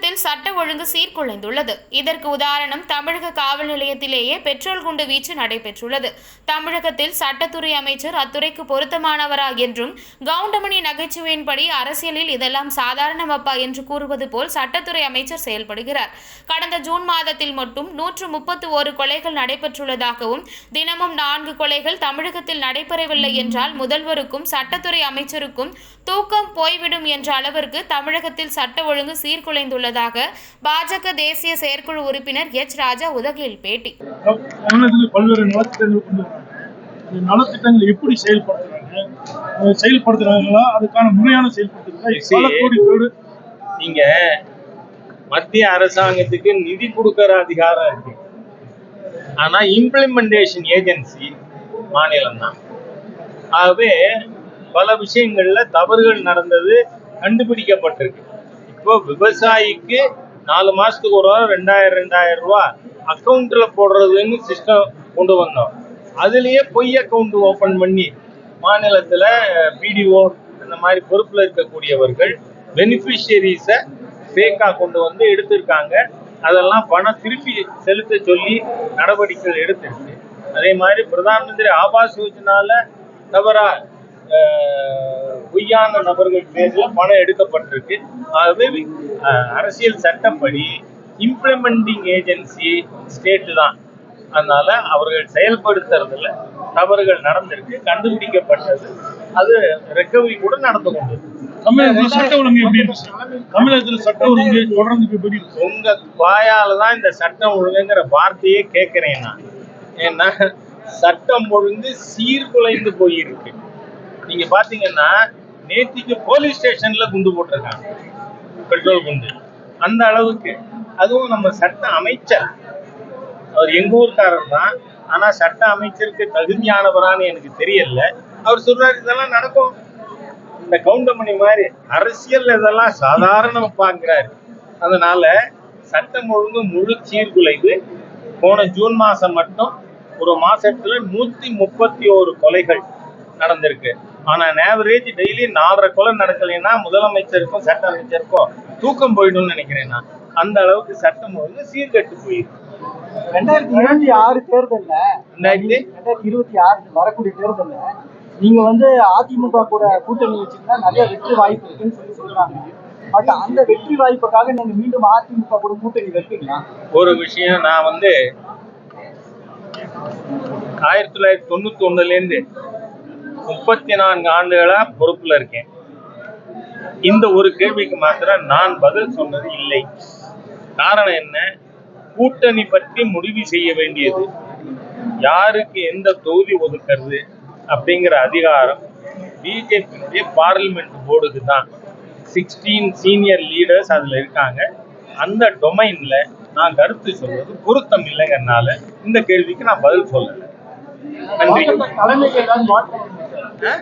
சட்ட ஒழுங்கு சீர்குலைந்துள்ளது. இதற்கு உதாரணம் தமிழக காவல் நிலையத்திலேயே பெட்ரோல் குண்டு வீச்சு நடைபெற்றுள்ளது. தமிழகத்தில் சட்டத்துறை அமைச்சர் அத்துறைக்கு பொருத்தமானவரா என்றும் கவுண்டமணி நகைச்சுவையின்படி அரசியலில் இதெல்லாம் சாதாரணமப்பா என்று கூறுவது போல் சட்டத்துறை அமைச்சர் செயல்படுகிறார். கடந்த ஜூன் மாதத்தில் மட்டும் நூற்று முப்பத்தி ஒரு கொலைகள் நடைபெற்றுள்ளதாகவும் தினமும் நான்கு கொலைகள் தமிழகத்தில் நடைபெறவில்லை என்றால் முதல்வருக்கும் சட்டத்துறை அமைச்சருக்கும் தூக்கம் போய்விடும் என்ற அளவிற்கு தமிழகத்தில் சட்ட ஒழுங்கு சீர்குலைந்துள்ளதாக பாஜக தேசிய செயற்குழு உறுப்பினர் எச். ராஜா உதகையில் பேட்டி. நலத்திட்டங்கள் எப்படி செயல்படுத்துறாங்க? செயல்படுத்துறாங்களா? அதுக்கான முறையான செயல்படுத்துறதா நீங்க மத்திய அரசாங்கத்துக்கு நிதி கொடுக்கற அதிகாரம் இருக்கு. ஆனா இம்ப்ளிமெண்டேஷன் ஏஜென்சி மாநிலம் தான். ஆகவே பல விஷயங்கள்ல தவறுகள் நடந்தது கண்டுபிடிக்கப்பட்டிருக்கு. இப்போ விவசாயிக்கு நாலு மாசத்துக்கு ஒரு வாரம் ரெண்டாயிரம் ரெண்டாயிரம் ரூபா அக்கௌண்ட்ல போடுறதுன்னு சிஸ்டம் கொண்டு வந்தோம். அதுலயே பொய் அக்கௌண்ட் ஓபன் பண்ணி மாநிலத்துல பிடிஓ இந்த மாதிரி பொறுப்புல இருக்கக்கூடியவர்கள் பெனிஃபிஷியரிஸை ஃபேக்கா கொண்டு வந்து எடுத்திருக்காங்க. அதெல்லாம் பணம் திருப்பி செலுத்த சொல்லி நடவடிக்கைகள் எடுத்திருக்கு. அதே மாதிரி பிரதான் மந்திரி ஆவாஸ் யோஜனால தவறா பொய்யான நபர்கள் பேர்ல பணம் எடுக்கப்பட்டிருக்கு. ஆகவே அரசியல் சட்டப்படி இம்ப்ளிமெண்டிங் ஏஜென்சி ஸ்டேட் தான். அதனால அவர்கள் செயல்படுத்துறதுல தவறுகள் நடந்திருக்கு கண்டுபிடிக்கப்பட்டது. அது ரெக்கவரி கூட நடந்து கொண்டது. தமிழகத்தில் சட்ட ஒழுங்கு எப்படி தமிழகத்தில் சட்ட ஒழுங்கு தொடர்ந்து எப்படி உங்க வாயால தான் இந்த சட்டம் ஒழுங்குங்கிற வார்த்தையே கேட்கிறேன் நான். ஏன்னா சட்டம் ஒழுங்கு சீர்குலைந்து போயிருக்கு. நீங்க பாத்தீங்கன்னா நேத்திக்கு போலீஸ் ஸ்டேஷன்ல குண்டு போட்டிருக்காங்க. பெட்ரோல் குண்டு. அந்த அளவுக்கு. அதுவும் நம்ம சட்ட அமைச்சர். அவர் எங்க ஊர்க்காரர் தான். ஆனா சட்ட அமைச்சருக்கு தகுதியானவரான்னு எனக்கு தெரியல. அவர் சொல்றாரு இதெல்லாம் நடக்கும். இந்த கவுண்டமணி மாதிரி அரசியல் இதெல்லாம் சாதாரண பாக்குறாரு அதனால சட்டம் ஒழுங்கு முழு சீர்குலைவு. போன ஜூன் மாசம் மட்டும் ஒரு மாசத்துல நூத்தி முப்பத்தி ஓரு கொலைகள். நடந்திருக்கு. ஆனா ஆவரேஜ் டெய்லி நாலரை கொலை நடக்கலைன்னா முதலமைச்சருக்கும் சட்ட அமைச்சருக்கும் தூக்கம் போயிடும்னு நினைக்கிறேன் நான். அந்த அளவுக்கு சட்டம் ஒழுங்கு சீர்கெட்டு போயிருக்கு. ரெண்டாயிரத்தி இருபத்தி ஆறு தேர்தல்ல ரெண்டாயிரத்தி? ரெண்டாயிரத்தி இருபத்தி ஆறு வரக்கூடிய தேர்தல்ல நீங்க வந்து அதிமுக கூட கூட்டணி வச்சீங்கன்னா நிறைய வெற்றி வாய்ப்பு இருக்குன்னு சொல்லி சொல்றாங்க. பட் அந்த வெற்றி வாய்ப்புக்காக நீங்க மீண்டும் அதிமுக கூட கூட்டணி வைப்பீங்களா? ஒரு விஷயம் நான் வந்து ஆயிரத்தி தொள்ளாயிரத்தி தொண்ணூத்தி ஒண்ணுல இருந்து முப்பத்தி நான்கு ஆண்டுகளா பொறுப்புல இருக்கேன். இந்த ஒரு கேள்விக்கு மாத்திரம் நான் பதில் சொன்னது இல்லை. காரணம் என்ன? கூட்டணி பற்றி முடிவு செய்ய வேண்டியது. யாருக்கு எந்த தொகுதி ஒதுக்கிறது அப்படிங்கிற அதிகாரம் பிஜேபியினுடைய பார்லிமெண்ட் போர்டுக்கு தான். சிக்ஸ்டீன் சீனியர் லீடர்ஸ் அதுல இருக்காங்க. அந்த டொமைன்ல நான் கருத்து சொல்றது பொருத்தம் இல்லைங்கிறனால இந்த கேள்விக்கு நான் பதில் சொல்லலை. நன்றி. হ্যাঁ